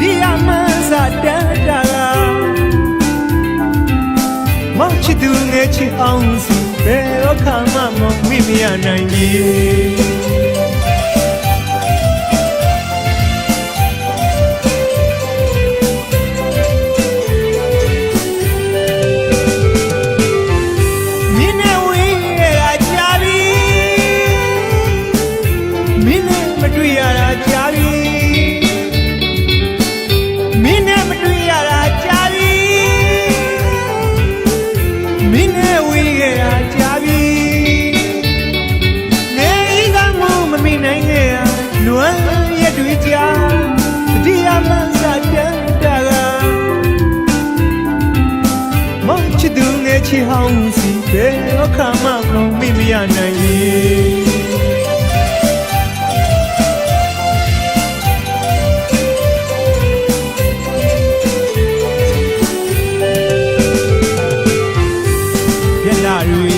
တိယမန်းစာတန်တာလာမောင်ချစ်သူငယ်ချစ်အောင်စီဘယ်အခါမှမမိမရနိုင်ကြီး ငယ်ချီဟောင်းစီဘယ်အခါမှမမိမရနိုင်ရင်ရ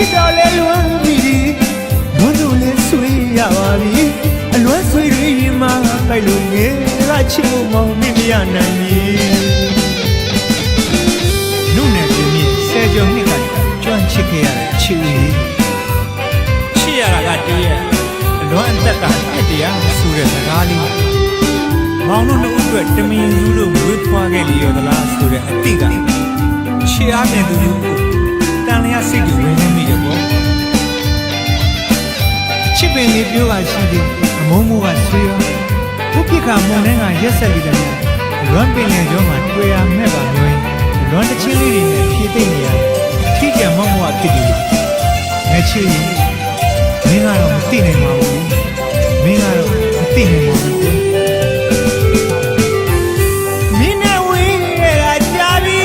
ချစ်တော်လဲလွမ်းပြီဘုန်းတို့လဲဆွေးရပါပြီအလွမ်းဆွေးရရင်မှပိုက်လို့ငယ်ကချစ်ဖို့မောင်မိမရနိုင်ဘူးနုနယ်ပြင်းမြဆယ်ကျော်နှစ်ကကျွမ်းချစ်ခဲ့ရတဲ့ချစ်လေးချစ်ရတာကတည်းရဲ့အလွမ်းအသက်ကတစ်တရားဆိုတဲ့စကားလေးမောင်တို့နှစ်ဦးအတွက်တမင်စုလို့မွေးဖွားခဲ့လေရောသလားဆိုတဲ့အတိကချစ်အားတဲ့သူကိုတန်လျာ စိတ်တွေဝင်နေမိတယ်ပေါ့ချစ်ပင်လေးပြောပါရှိတယ်အမုန်းမိုးကဆွေးရောဘုပြစ်ခါမုန်နဲ့ကရက်ဆက်ပြီးတယ်လွမ်းပင်လေကျောင်းမှာတွေ့ရမဲ့ပါမျိုးလွမ်းတချင်းလေးတွေနဲ့ဖြည့်သိမ့်နေရတယ်ထိကြမောက်မောက်ဖြစ်တယ်ငါချစ်ရင်မင်းကတော့မသိနိုင်ပါဘူးမင်းကတော့မသိနိုင်ပါဘူးမင်းနဲ့ဝေးရတာကြာပြီ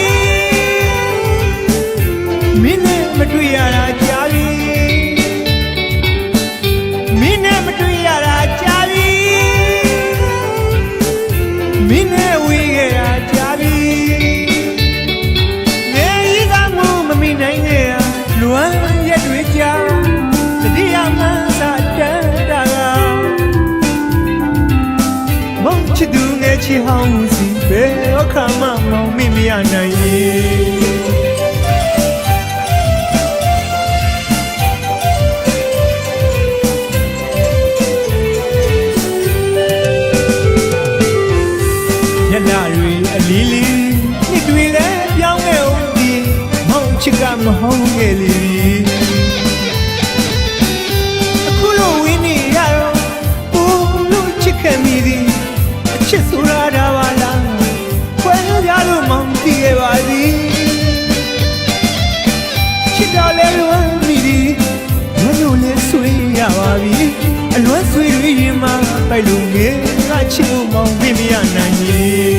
မင်းနဲ့ မတွေ့ရတာကြာပြီမင်းနဲ့မတွေ့ရတာကြာပြီမင်းနဲ့ဝေးရတာကြာပြီနေရီကမှုမမိနိုင်ခဲ့ရလွမ်းရက်တွေကြာတတိယမှန်စာတန်တာကမောင်ချစ်သူငယ်ချီဟောင်းစီဘယ်အခါမှမောင်မိမရနိုင်ရ မဟောင်းခဲ့လေအခုလိုဝင်းနေရတော့ကိုလို့ချစ်ခဲ့မိသည်အချစ်ဆိုရတာပါလားခွဲရလို့မောင်တည်ခဲ့ပါသည်ချစ်တော်လဲလွမ်းမိသည်ဘယ်လိုလဲဆွေးရပါပြီအလွမ်းဆွေးရရင်မှပိုက်လို့ငယ်ကချစ်ဖို့မောင်ပြမရနိုင်ရင်